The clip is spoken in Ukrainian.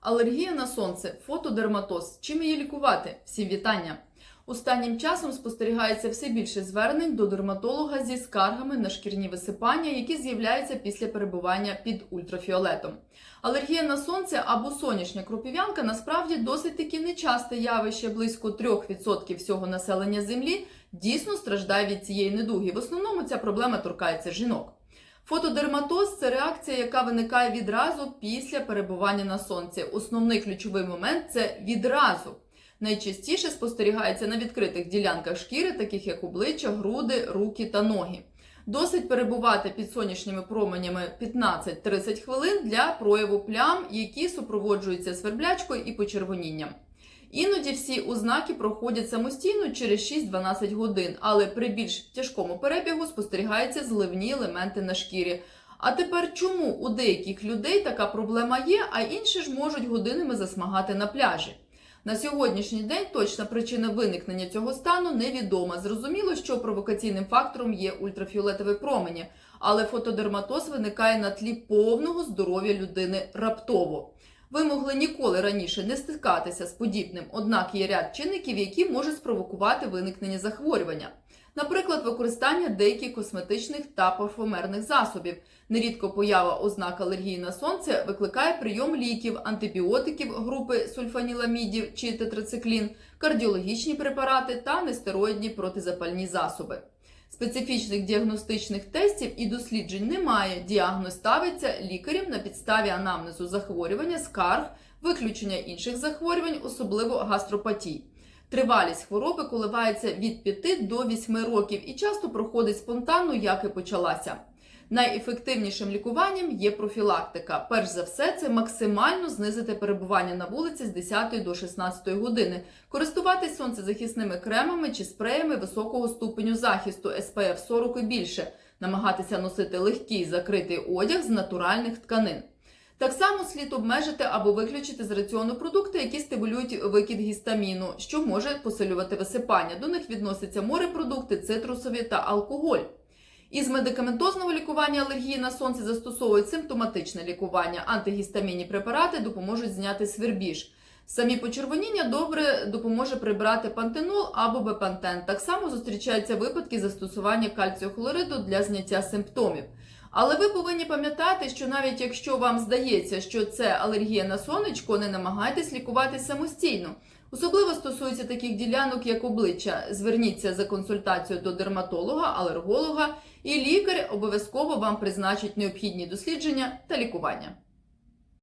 Алергія на сонце, фотодерматоз. Чим її лікувати? Всім вітання! Останнім часом спостерігається все більше звернень до дерматолога зі скаргами на шкірні висипання, які з'являються після перебування під ультрафіолетом. Алергія на сонце або сонячна кропів'янка насправді досить таки нечасте явище. Близько 3% всього населення землі дійсно страждає від цієї недуги. В основному ця проблема торкається жінок. Фотодерматоз це реакція, яка виникає відразу після перебування на сонці. Основний ключовий момент це відразу. Найчастіше спостерігається на відкритих ділянках шкіри, таких як обличчя, груди, руки та ноги. Досить перебувати під сонячними променями 15-30 хвилин для прояву плям, які супроводжуються сверблячкою і почервонінням. Іноді всі ознаки проходять самостійно через 6-12 годин, але при більш тяжкому перебігу спостерігаються зливні елементи на шкірі. А тепер чому у деяких людей така проблема є, а інші ж можуть годинами засмагати на пляжі? На сьогоднішній день точна причина виникнення цього стану невідома. Зрозуміло, що провокаційним фактором є ультрафіолетові промені, але фотодерматоз виникає на тлі повного здоров'я людини раптово. Ви могли ніколи раніше не стикатися з подібним, однак є ряд чинників, які можуть спровокувати виникнення захворювання. Наприклад, використання деяких косметичних та парфумерних засобів. Нерідко поява ознак алергії на сонце викликає прийом ліків, антибіотиків групи сульфаніламідів чи тетрациклін, кардіологічні препарати та нестероїдні протизапальні засоби. Специфічних діагностичних тестів і досліджень немає. Діагноз ставиться лікарем на підставі анамнезу захворювання, скарг, виключення інших захворювань, особливо гастропатій. Тривалість хвороби коливається від 5 до 8 років і часто проходить спонтанно, як і почалася. Найефективнішим лікуванням є профілактика. Перш за все, це максимально знизити перебування на вулиці з 10 до 16 години, користуватись сонцезахисними кремами чи спреями високого ступеню захисту SPF 40 і більше, намагатися носити легкий закритий одяг з натуральних тканин. Так само слід обмежити або виключити з раціону продукти, які стимулюють викид гістаміну, що може посилювати висипання. До них відносяться морепродукти, цитрусові та алкоголь. Із медикаментозного лікування алергії на сонце застосовують симптоматичне лікування. Антигістамінні препарати допоможуть зняти свербіж. Самі почервоніння добре допоможе прибрати пантенол або бепантен. Так само зустрічаються випадки застосування кальцію хлориду для зняття симптомів. Але ви повинні пам'ятати, що навіть якщо вам здається, що це алергія на сонечко, не намагайтесь лікувати самостійно. Особливо стосується таких ділянок, як обличчя. Зверніться за консультацією до дерматолога, алерголога, і лікар обов'язково вам призначить необхідні дослідження та лікування.